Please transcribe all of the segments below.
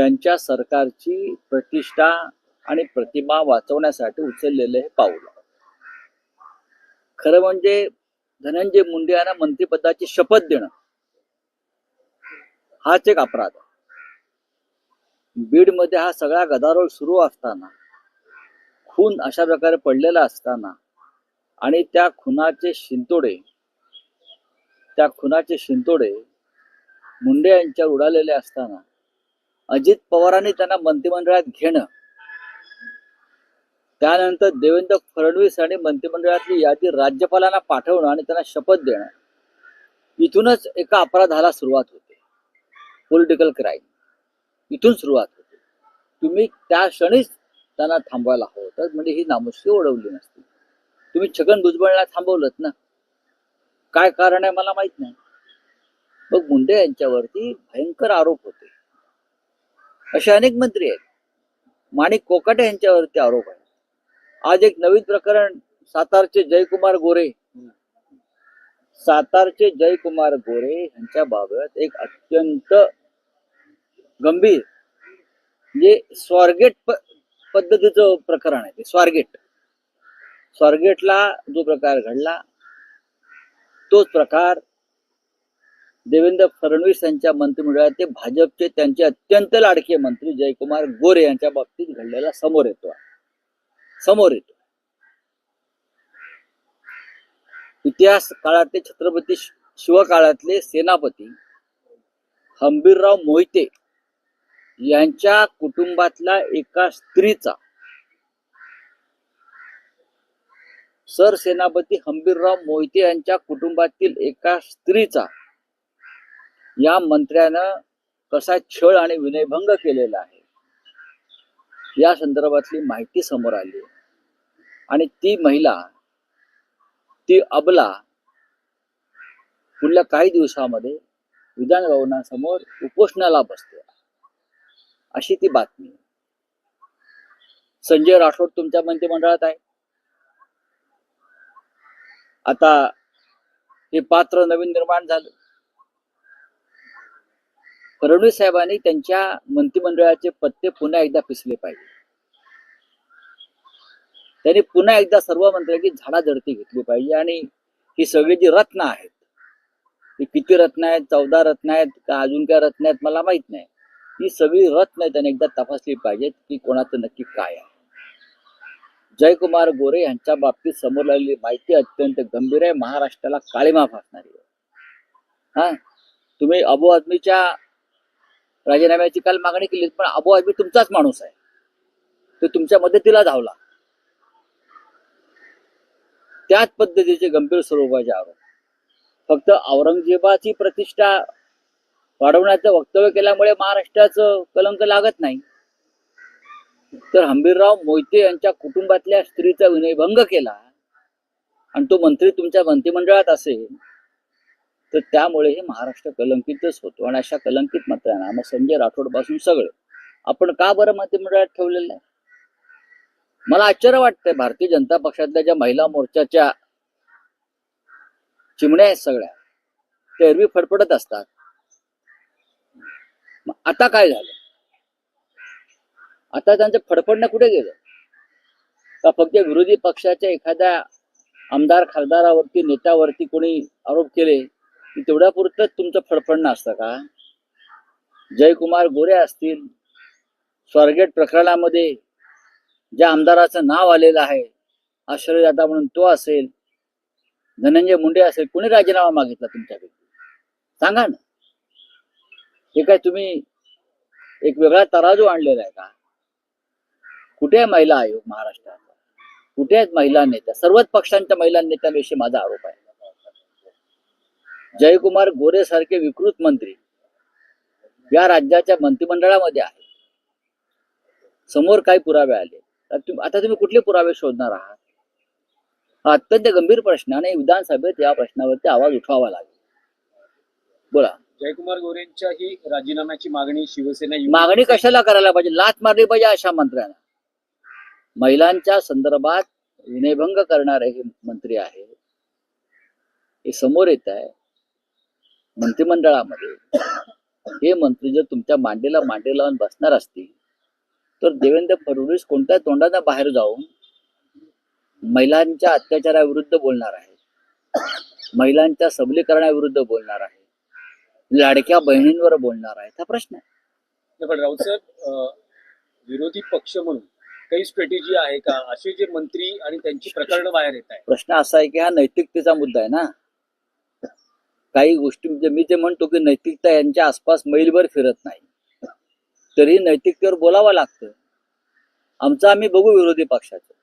त्यांच्या सरकारची प्रतिष्ठा आणि प्रतिमा वाचवण्यासाठी उचललेलं हे पाऊल. खरं म्हणजे धनंजय मुंडे यांना मंत्रिपदाची शपथ देणं हाच एक अपराध बीडमध्ये हा सगळा गदारोळ सुरू असताना खून अशा प्रकारे पडलेला असताना आणि त्या खुनाचे शिंतोडे त्या खुनाचे शिंतोडे मुंडे यांच्यावर उडालेले असताना अजित पवारांनी त्यांना मंत्रिमंडळात घेणं. त्यानंतर देवेंद्र फडणवीस आणि मंत्रिमंडळातली यादी राज्यपालांना पाठवणं आणि त्यांना शपथ देणं. इथूनच एका अपराधाला सुरुवात होते. पॉलिटिकल क्राईम इथून सुरुवात होते. तुम्ही त्या क्षणीच त्यांना थांबवायला हवं होतं म्हणजे ही नामुष्की ओढवली नसती. तुम्ही छगन भुजबळला थांबवलं ना? काय कारण आहे मला माहीत नाही. मग मुंडे यांच्यावरती भयंकर आरोप होते. असे अनेक मंत्री आहेत. माणिक कोकाटे यांच्यावरती आरोप आहे. आज एक नवीन प्रकरण सातारचे जयकुमार गोरे. सातारचे जयकुमार गोरे यांच्या बाबत एक अत्यंत गंभीर म्हणजे स्वारगेट प- पद्धतीचं प्रकरण आहे ते स्वारगेट. स्वारगेटला जो प्रकार घडला तोच प्रकार देवेंद्र फडणवीस यांच्या मंत्रिमंडळात ते भाजपचे त्यांचे अत्यंत लाडके मंत्री जयकुमार गोरे यांच्या बाबतीत घडलेला समोर येतो समोर येतो इतिहास काळातले छत्रपती शिवकाळातले सेनापती हंबीरराव मोहिते यांच्या कुटुंबातल्या एका स्त्रीचा सरसेनापती हंबीरराव मोहिते यांच्या कुटुंबातील एका स्त्रीचा या मंत्र्यानं कसा छळ आणि विनयभंग केलेला आहे. या संदर्भातली माहिती समोर आली आणि ती महिला ती अबला पुढल्या काही दिवसामध्ये विधान भवनासमोर उपोषणाला बसते. अशी ती बातमी. संजय राठोड तुमच्या मंत्रिमंडळात आहे. आता हे पात्र नवीन निर्माण झालं. फडणवीस साहेबांनी त्यांच्या मंत्रिमंडळाचे पत्ते पुन्हा एकदा पिसले पाहिजे. त्यांनी पुन्हा एकदा सर्व मंत्र्यांची झाडाझडती घेतली पाहिजे आणि ही सगळी जी रत्न आहेत ती किती रत्न आहेत चौदा रत्न आहेत का अजून काय रत्न आहेत मला माहीत नाही. ही सगळी रत्न त्यांनी एकदा तपासली पाहिजेत की कोणाचं नक्की काय आहे. जयकुमार गोरे यांच्या बाबतीत समोर आलेली माहिती अत्यंत गंभीर आहे. महाराष्ट्राला काळीमा फासणारी आहे. हा? तुम्ही अबू आदमीच्या राजीनाम्याची काल मागणी केली पण अबू आझमी तुमचाच माणूस आहे. तो तुमच्या मदतीला धावला. त्याच पद्धतीचे गंभीर स्वरूपाचे आरोप. फक्त औरंगजेबाची प्रतिष्ठा वाढवण्याचं वक्तव्य केल्यामुळे महाराष्ट्राचं कलंक लागत नाही. तर हंबीरराव मोहिते यांच्या कुटुंबातल्या स्त्रीचा विनयभंग केला आणि तो मंत्री तुमच्या मंत्रिमंडळात असेल तर त्यामुळे हे महाराष्ट्र कलंकितच होतो. आणि अशा कलंकित मंत्र्यांना मग संजय राठोडपासून आपण का बरं मंत्रिमंडळात ठेवलेलं आहे मला आश्चर्य वाटतंय. भारतीय जनता पक्षातल्या ज्या महिला मोर्चाच्या चिमण्या आहेत सगळ्या त्या एरवी फडफडत असतात. आता काय झालं? आता त्यांचं फडफडणं कुठे गेलं? का फक्त विरोधी पक्षाच्या एखाद्या आमदार खासदारावरती नेत्यावरती कोणी आरोप केले? की तेवढ्या पुरतच तुमचं फडफडणं असतं का? जयकुमार गोरे असतील स्वारगेट प्रकरणामध्ये ज्या आमदाराचं नाव आलेलं आहे आश्रयदाता म्हणून तो असेल धनंजय मुंडे असेल कोणी राजीनामा मागितला तुमच्यापैकी? सांगा ना. हे काय तुम्ही एक वेगळा तराजू आणलेला आहे का? कुठे आहे महिला आयोग महाराष्ट्रात कुठे आहेत महिला नेत्या? सर्वच पक्षांच्या महिला नेत्यांविषयी माझा आरोप आहे. जयकुमार गोरे सारखे विकृत मंत्री या राज्याच्या मंत्रिमंडळामध्ये आहे समोर काही पुरावे आले. आता तुम्ही कुठले पुरावे शोधणार आहात? हा अत्यंत गंभीर प्रश्न आणि विधानसभेत या प्रश्नावरती आवाज उठवावा लागेल. बोला. जयकुमार गोरेंच्या ही राजीनाम्याची मागणी शिवसेना मागणी कशाला करायला पाहिजे? लाच मारली पाहिजे अशा मंत्र्यांना. महिलांच्या संदर्भात विनयभंग करणारे हे मंत्री आहे हे समोर येत आहे. मंत्रिमंडळामध्ये. हे मंत्री जर तुमच्या मांडीला मांडी लावून बसणार असतील तर देवेंद्र फडणवीस कोणत्या तोंडाने बाहेर जाऊन महिलांच्या अत्याचाराविरुद्ध बोलणार आहे? महिलांच्या सबलीकरणाविरुद्ध बोलणार आहे? लाडक्या बहिणींवर बोलणार आहे हा प्रश्न आहे. राऊत साहेब विरोधी पक्ष म्हणून काही स्ट्रॅटेजी आहे का? असे जे मंत्री आणि त्यांची प्रकरणं बाहेर येत आहे प्रश्न असा आहे की हा नैतिकतेचा मुद्दा आहे ना? काही गोष्टी म्हणजे मी ते म्हणतो की नैतिकता यांच्या आसपास मैलभर फिरत नाही. तरी नैतिकतेवर बोलावं लागतं. आमचं आम्ही बघू विरोधी पक्षाचं.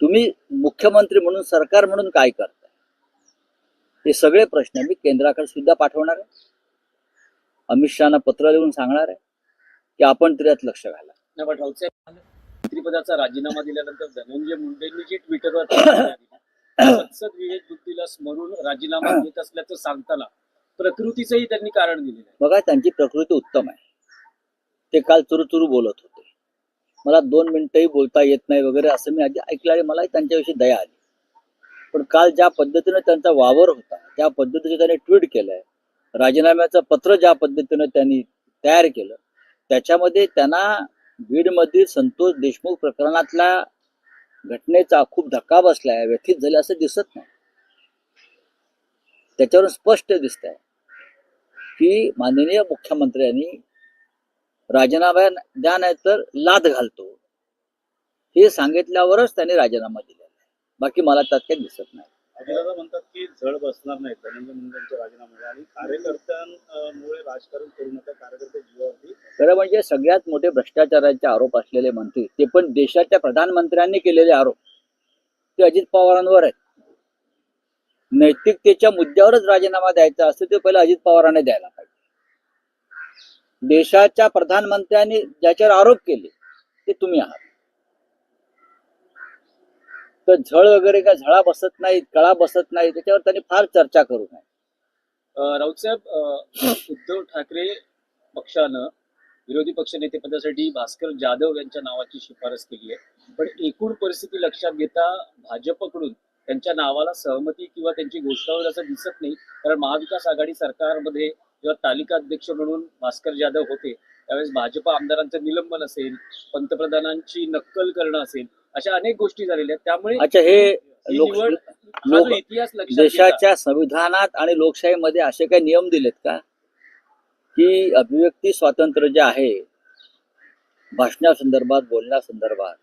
तुम्ही मुख्यमंत्री म्हणून सरकार म्हणून काय करताय? हे सगळे प्रश्न मी केंद्राकडे सुद्धा पाठवणार आहे. अमित शहाना पत्र लिहून सांगणार आहे की आपण तरी यात लक्ष घाला. मंत्रिपदाचा राजीनामा दिल्यानंतर धनंजय मुंडेंनी जी ट्विटरवर दिली, विवेक बुद्धीला स्मरून राजीनामा देत असल्याचं सांगताना प्रकृतीचंही त्यांनी कारण दिलेलं आहे. बघा त्यांची प्रकृती उत्तम आहे. ते काल चुरूचुरू बोलत होते. मला दोन मिनिटंही बोलता येत नाही वगैरे असं मी आधी ऐकलं आणि मला त्यांच्याविषयी दया आली. पण काल ज्या पद्धतीनं त्यांचा वावर होता त्या पद्धतीने त्यांनी ट्विट केलंय. राजीनाम्याचं पत्र ज्या पद्धतीनं त्यांनी तयार केलं त्याच्यामध्ये त्यांना बीडमधील संतोष देशमुख प्रकरणातल्या घटनेचा खूप धक्का बसलाय व्यथित झाले असं दिसत नाही. त्याच्यावरून स्पष्ट दिसत आहे की माननीय मुख्यमंत्र्यांनी राजीनामा द्या नाही तर लाद घालतो. हे सांगितल्यावरच त्यांनी राजीनामा दिलेला आहे. बाकी मला त्यात काही दिसत नाही. अजितदादा म्हणतात की झळ बसणार नाही. धनंजय मुंडेंच्या राजीनाम्याला. आणि कार्यकर्त्यांमुळे राजकारण करू नका. कार्यकर्ते जीवावरती खरं म्हणजे सगळ्यात मोठे भ्रष्टाचाराचे आरोप असलेले मंत्री ते पण देशाच्या प्रधानमंत्र्यांनी केलेले आरोप. ते अजित पवारांवर आहेत. नैतिकतेच्या मुद्द्यावरच राजीनामा द्यायचा असतो ते पहिलं अजित पवारांनी द्यायला पाहिजे. देशाच्या प्रधानमंत्र्यांनी ज्याच्यावर आरोप केले ते तुम्ही आहात. झळ वगैरे का झळा बसत नाहीत कळा बसत नाही त्याच्यावर त्यांनी फार चर्चा करू नये. राऊत साहेब उद्धव ठाकरे पक्षानं विरोधी पक्षनेतेपदासाठी भास्कर जाधव यांच्या नावाची शिफारस केली आहे. पण एकूण परिस्थिती लक्षात घेता भाजपकडून त्यांच्या नावाला सहमती किंवा त्यांची घोषणा होईल असं दिसत नाही. कारण महाविकास आघाडी सरकारमध्ये जेव्हा तालिका अध्यक्ष म्हणून भास्कर जाधव होते त्यावेळेस भाजप आमदारांचं निलंबन असेल पंतप्रधानांची नक्कल करणं असेल अशा अनेक गोष्टी झालेल्या आहेत. त्यामुळे अच्छा हे ही लोक निवड हा लोक- जो इतिहास लक्षात घेता- देशाच्या संविधानात आणि लोकशाहीमध्ये असे काही नियम दिलेत का? की अभिव्यक्ती स्वातंत्र्य जे आहे भाषणासंदर्भात बोलण्यासंदर्भात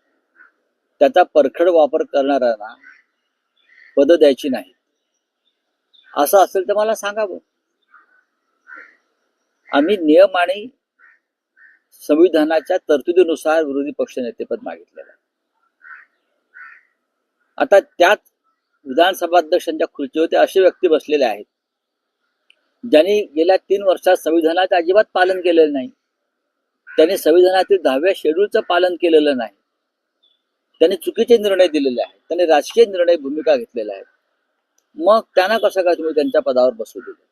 त्याचा परखड वापर करणाऱ्यांना पद द्यायची नाही असं असेल तर मला सांगावं आम्ही नियम आणि संविधानाच्या तरतुदीनुसार विरोधी पक्षनेतेपद मागितलेलं आहे. आता त्याच विधानसभा अध्यक्षांच्या खुर्चीवर ते असे व्यक्ती बसलेले आहेत. ज्यांनी गेल्या तीन वर्षात संविधानाचं अजिबात पालन केलेलं नाही. त्यांनी संविधानातील दहाव्या शेड्यूलचं पालन केलेलं नाही. त्यांनी चुकीचे निर्णय दिलेले आहेत. त्यांनी राजकीय निर्णय भूमिका घेतलेल्या आहेत मग त्यांना कसं काय तुम्ही त्यांच्या पदावर बसू दिलं?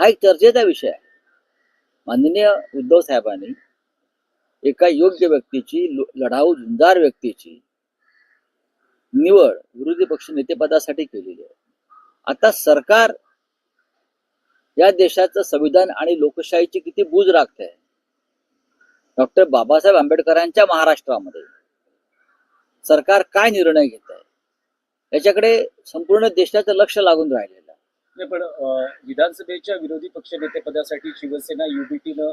हा एक चर्चेचा विषय आहे. माननीय उद्धव साहेबांनी एका योग्य व्यक्तीची लढाऊ झुंजार व्यक्तीची निवड विरोधी पक्ष नेतेपदासाठी केलेली आहे. आता सरकार या देशाचं संविधान आणि लोकशाहीची किती बूज राखते डॉक्टर बाबासाहेब आंबेडकरांच्या महाराष्ट्रामध्ये सरकार काय निर्णय घेत आहे याच्याकडे संपूर्ण देशाचं लक्ष लागून राहिलेलं पण विधानसभेच्या विरोधी पक्ष नेतेपदासाठी शिवसेना युबीटीनं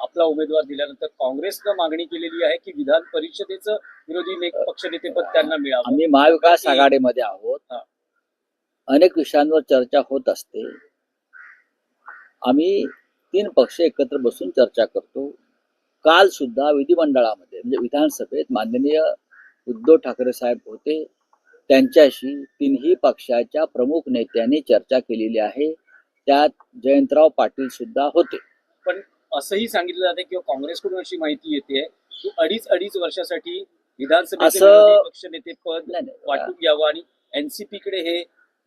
आपला उमेदवार दिल्यानंतर काँग्रेसनं मागणी केलेली आहे की विधान परिषदेचं विरोधी पक्षनेतेपद त्यांना मिळावं. आम्ही महाविकास आघाडीमध्ये आहोत. अनेक विषयांवर चर्चा होत असते. आम्ही तीन पक्ष एकत्र बसून चर्चा करतो. काल सुद्धा विधिमंडळामध्ये म्हणजे विधानसभेत माननीय उद्धव ठाकरे साहेब होते. त्यांच्याशी तिन्ही पक्षाच्या प्रमुख नेत्यांनी चर्चा केलेली आहे. त्यात जयंतराव पाटील सुद्धा होते. पण असंही सांगितलं जाते किंवा काँग्रेसकडून अशी माहिती येते की अडीच अडीच वर्षासाठी विधानसभेचं विरोधी पक्षनेतेपद नाही, नाही. वाटून घ्यावं आणि एनसीपी कडे हे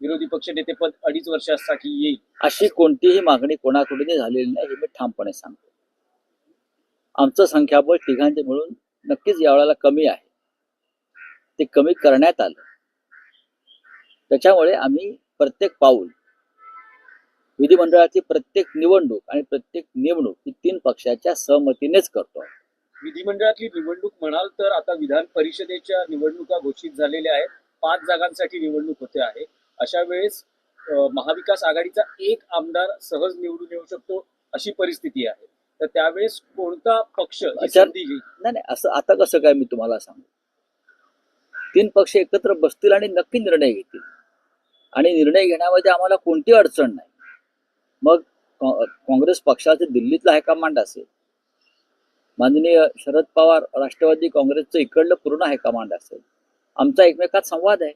विरोधी पक्षनेतेपद अडीच वर्षासाठी येईल. अशी कोणतीही मागणी कोणाकडूनही झालेली नाही हे मी ठामपणे सांगतो. आमचं संख्याबळ तिघांचे मिळून नक्कीच यावेळेला कमी आहे. ते कमी करण्यात आलं. त्याच्यामुळे आम्ही प्रत्येक पाऊल विधिमंडळाची प्रत्येक निवडणूक आणि प्रत्येक नेमणूक ही तीन पक्षाच्या सहमतीनेच करतो. विधिमंडळातली निवडणूक म्हणाल तर आता विधान परिषदेच्या निवडणुका घोषित झालेल्या आहेत. पाच जागांसाठी निवडणूक होते आहे. अशा वेळेस महाविकास आघाडीचा एक आमदार सहज निवडून येऊ शकतो अशी परिस्थिती आहे. तर त्यावेळेस कोणता पक्ष नाही नाही असं आता कसं काय मी तुम्हाला सांगू? तीन पक्ष एकत्र बसतील आणि नक्की निर्णय घेतील. आणि निर्णय घेण्यामध्ये आम्हाला कोणती अडचण नाही. मग काँग्रेस पक्षाचे दिल्लीतला हायकमांड असेल. माननीय शरद पवार राष्ट्रवादी काँग्रेसचं इकडलं पूर्ण हायकमांड असेल. आमचा एकमेकात संवाद आहे.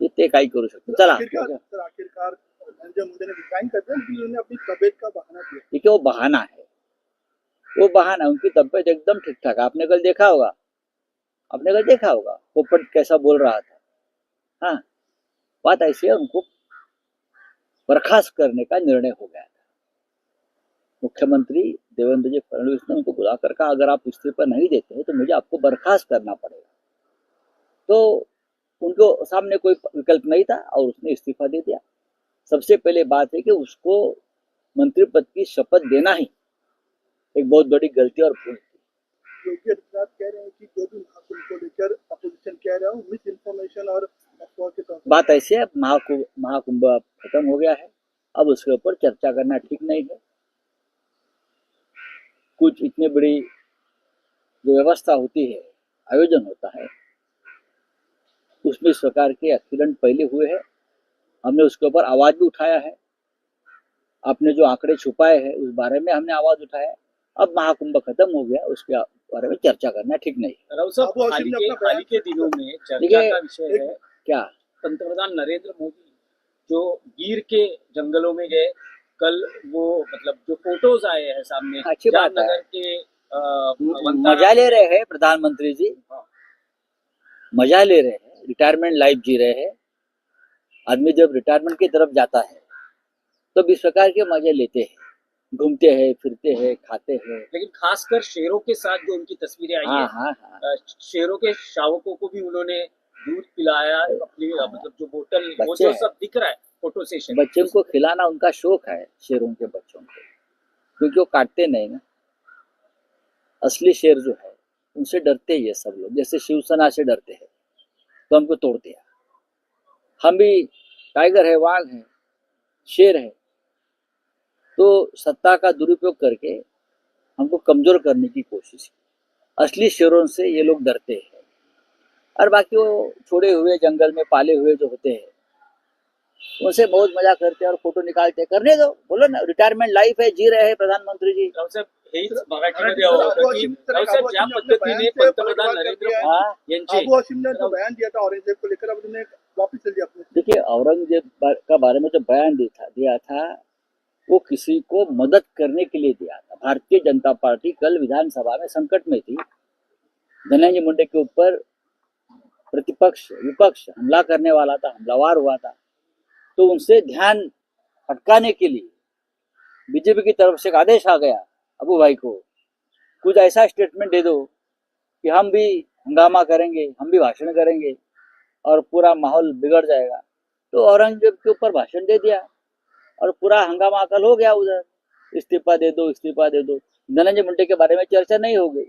ते ते काही करू शकतो. चला. आखिरकार सर आखिरकार धनंजय मुंडे ने रिजाइन कर दिया कि उन्होंने अपनी तबीयत का बहाना किया देखिए वो बहाना है वो बहाना उनकी तबीयत एकदम ठीक ठाक आपने कल देखा होगा. आपने कल देखा होगा. पोपट कैसा बोल रहा था. हाँ। बात ऐसी है, उनको बर्खास्त करने का निर्णय हो गया था। मुख्यमंत्री देवेंद्र जी फडणवीस ने उनको बुलाकर कहा, अगर आप इस्तीफा नहीं देते हैं तो मुझे आपको बर्खास्त करना पड़ेगा। तो उनको सामने कोई विकल्प नहीं था और उसने इस्तीफा दे दिया। सबसे पहले बात है कि उसको मंत्री पद की शपथ देना ही एक बहुत बड़ी गलती और भूल। थी योगी आदित्यनाथ कह रहे हैं कि जो भी महाकुंभ को लेकर अपोजिशन कह रहा है, मिस इन्फॉर्मेशन और बात ऐसी है महाकुंभ महाकुंभ खत्म हो गया है अब उसके ऊपर चर्चा करना ठीक नहीं है। कुछ इतनी बड़ी जो व्यवस्था होती है आयोजन होता है उसमें इस प्रकार के एक्सीडेंट पहले हुए हैं। हमने उसके ऊपर आवाज़ भी उठाया है। आपने जो आंकड़े छुपाए हैं उस बारे में हमने आवाज़ उठाया है। अब महाकुंभ खत्म हो गया उसके बारे में चर्चा करना ठीक नहीं राव साहब हाल के दिनों में चर्चा का विषय है। क्या पंतप्रधान नरेंद्र मोदी जो गिर के जंगलों में गए कल वो मतलब जो फ़ोटोज़ आए हैं सामने अच्छी बात है। के मज़ा ले रहे हैं प्रधानमंत्री जी। हाँ। मज़ा ले रहे हैं। रिटायरमेंट लाइफ जी रहे हैं। आदमी जब रिटायरमेंट की तरफ़ जाता है तो इस प्रकार के मज़े लेते हैं। घूमते हैं फिरते हैं खाते हैं। लेकिन खासकर शेरों के साथ जो उनकी तस्वीरें आई हाँ हैं हाँ हाँ। शेरों के शावकों को भी उन्होंने दूध पिलाया अपनी मतलब जो बोतल वो जो सब दिख रहा है फ़ोटो सेशन बच्चों को खिलाना उनका शौक है शेरों के बच्चों को। क्योंकि वो काटते नहीं ना। असली शेर जो है उनसे डरते ही है सब लोग। जैसे शिवसेना से डरते हैं तो हमको तोड़ दिया। हम भी टाइगर है वाघ है शेर है। तो सत्ता का दुरुपयोग करके हमको कमज़ोर करने की कोशिश की। असली शेरों से ये लोग डरते हैं। और बाकी वो छोड़े हुए जंगल में पाले हुए जो होते हैं उनसे मौज मजा करते हैं और फोटो निकालते हैं। करने दो बोलो ना रिटायरमेंट लाईफ आहे जी रहे हैं प्रधानमंत्री जी। रावसाहेब हेच मराठीमध्ये मराठी- हवं होतं अबू की हाशिम- सर, रावसाहेब अबू ज्या हाशिम ने अपने पद्धतीने बयान से पंतप्रधान पलटवार कर नरेंद्र दिया है। मोदी हाँ। यांचे अबू हाशिम ने जो बयान दिया था औरंगजेब को लेकर अब उन्होंने वापस ले लिया अपने देखिए औरंगजेब बा- का बारे में जो बयान दिया था दिया था वो किसी को मदद करने के लिए दिया था। भारतीय जनता पार्टी कल विधानसभा में संकट में थी। धनंजय मुंडे के ऊपर प्रतिपक्ष, विपक्ष हमला करने वाला था, हमलावार हुआ था। तो उनसे ध्यान भटकाने के लिए बीजेपी की तरफ़ से एक आदेश आ गया, अबू भाई को, कुछ ऐसा स्टेटमेंट दे दो कि हम भी हंगामा करेंगे, हम भी भाषण करेंगे और पूरा माहौल बिगड़ जाएगा। तो औरंगज़ेब के ऊपर भाषण दे दिया और पूरा हंगामा कल हो गया उधर। इस्तीफा दे दो, इस्तीफा दे दो। धनंजय मुंडे के बारे में चर्चा नहीं हो गई।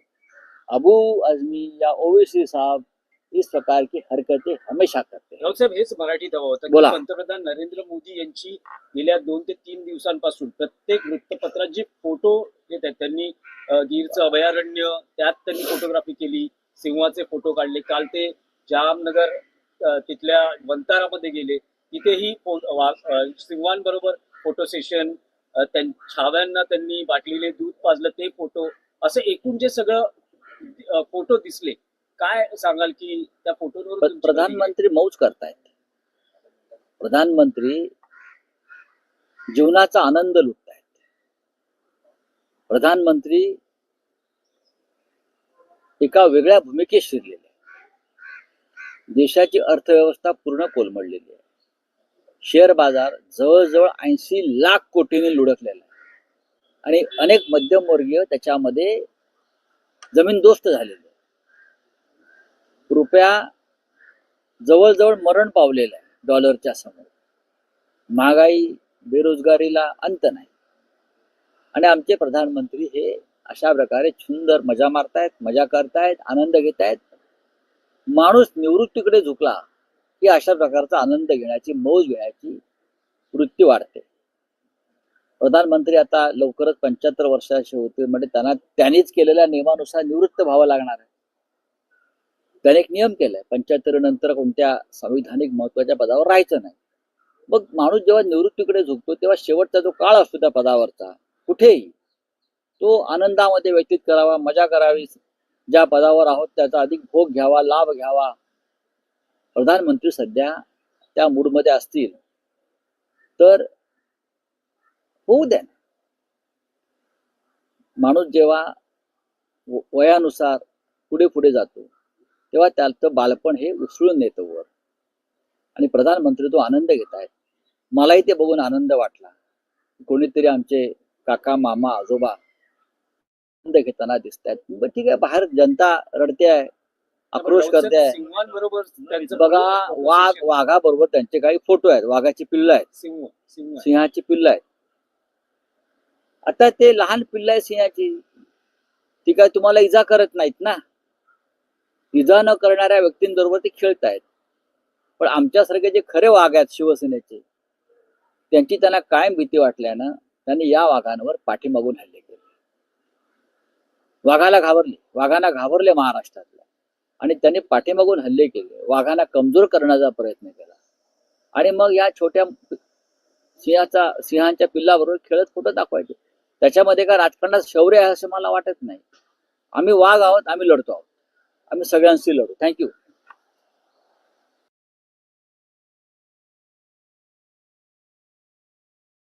अबू आजमी या ओवैसी साहब इस प्रकार की हरकतें हमेशा करते हैं। हेच मराठीत हवं होतं की बोला. पंतप्रधान नरेंद्र मोदी यांची गेल्या दोन ते तीन दिवसांपासून प्रत्येक वृत्तपत्रात जे फोटो येत आहेत त्यांनी अ, गीरचं अभयारण्य त्यात त्यांनी फोटोग्राफी केली सिंहाचे फोटो काढले. काल ते जामनगर अ, तिथल्या वंतारामध्ये गेले. तिथेही फो- वा- अ, सिंहांबरोबर फोटो सेशन अ, त्यां- छाव्यांना त्यांनी बाटलीले दूध पाजलं ते फोटो असं एकूण जे सगळं अ, फोटो दिसले काय सांगाल की त्या फोटोवर प्रधानमंत्री मौज करतायत. प्रधानमंत्री जीवनाचा आनंद लुटतायत. प्रधानमंत्री एका वेगळ्या भूमिकेत शिरलेले. देशाची अर्थव्यवस्था पूर्ण कोलमडलेली आहे. शेअर बाजार जवळजवळ ऐंशी लाख कोटीने लुडकलेला आहे. आणि अनेक मध्यमवर्गीय त्याच्यामध्ये जमीनदोस्त झालेले आहे. रुपया जवळजवळ मरण पावलेलं आहे डॉलरच्या समोर. महागाई बेरोजगारीला अंत नाही. आणि आमचे प्रधानमंत्री हे अशा प्रकारे सुंदर मजा मारतायत मजा करतायत आनंद घेतायत. माणूस निवृत्तीकडे झुकला की अशा प्रकारचा आनंद घेण्याची मौज घेण्याची वृत्ती वाढते. प्रधानमंत्री आता लवकरच पंच्याहत्तर वर्षाचे होते म्हणजे त्यांना त्यांनीच केलेल्या नियमानुसार निवृत्त व्हावं लागणार आहे. त्याने एक नियम केलाय. पंच्याहत्तर नंतर कोणत्या संविधानिक महत्त्वाच्या पदावर राहायचं नाही. मग माणूस जेव्हा निवृत्तीकडे झुकतो तेव्हा शेवटचा जो काळ असतो त्या पदावरचा कुठेही तो आनंदामध्ये व्यतीत करावा मजा करावी. ज्या पदावर आहोत त्याचा अधिक भोग घ्यावा लाभ घ्यावा. प्रधानमंत्री सध्या त्या मूडमध्ये असतील. तर होऊ द्या. माणूस जेव्हा वयानुसार पुढे पुढे जातो तेव्हा त्याचं बालपण हे उसळून येतं वर. आणि प्रधानमंत्री तो आनंद घेत आहेत. मलाही ते बघून आनंद वाटला. कोणीतरी आमचे काका मामा आजोबा आनंद घेताना दिसत आहेत ठीक आहे बाहेर जनता रडते आहे आक्रोश करते आहे. बघा वाघ association- वाघाबरोबर त्यांचे काही फोटो आहेत. वाघाची पिल्ल आहेत. सिंह सिंह सिंहाची पिल्ल आहेत. आता ते लहान पिल्ल आहे सिंहाची. ती काय तुम्हाला इजा करत नाहीत ना? इजा न करणाऱ्या व्यक्तींबरोबर ते खेळतायत. पण आमच्यासारखे जे खरे वाघ आहेत शिवसेनेचे त्यांची त्यांना कायम भीती वाटल्यानं त्यांनी या वाघांवर पाठीमागून हल्ले केले. वाघाला घाबरले वाघांना घाबरले महाराष्ट्रातल्या. आणि त्यांनी पाठीमागून हल्ले केले वाघांना कमजोर करण्याचा प्रयत्न केला. आणि मग या छोट्या सिंहाचा सिंहांच्या पिल्लाबरोबर खेळत कुठं दाखवायचे. त्याच्यामध्ये काय राजकारणात शौर्य आहे असं मला वाटत नाही. आम्ही वाघ आहोत आम्ही लढतो आहोत. आम्ही सगळ्यांशी लढू. थँक्यू